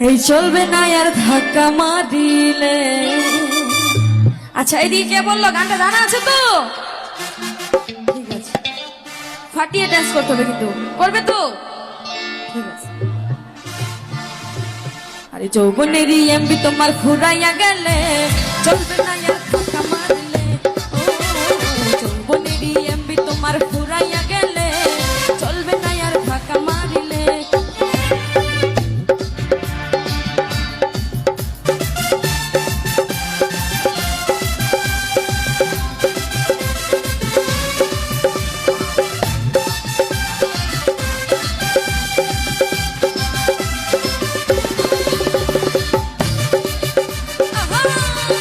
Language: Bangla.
এই চলবে না আর ধাক্কা মারিলে। আচ্ছা এদিকে কে বলল? গানটা জানা আছে তো? ঠিক আছে। ফাটিয়ে ড্যান্স করতে হবে কিন্তু। করবে তো? ঠিক আছে। আরে যৌবনের এমবি তোমার ফুরাইয়া গেলে, চলবে না আর ধাক্কা মারিলে।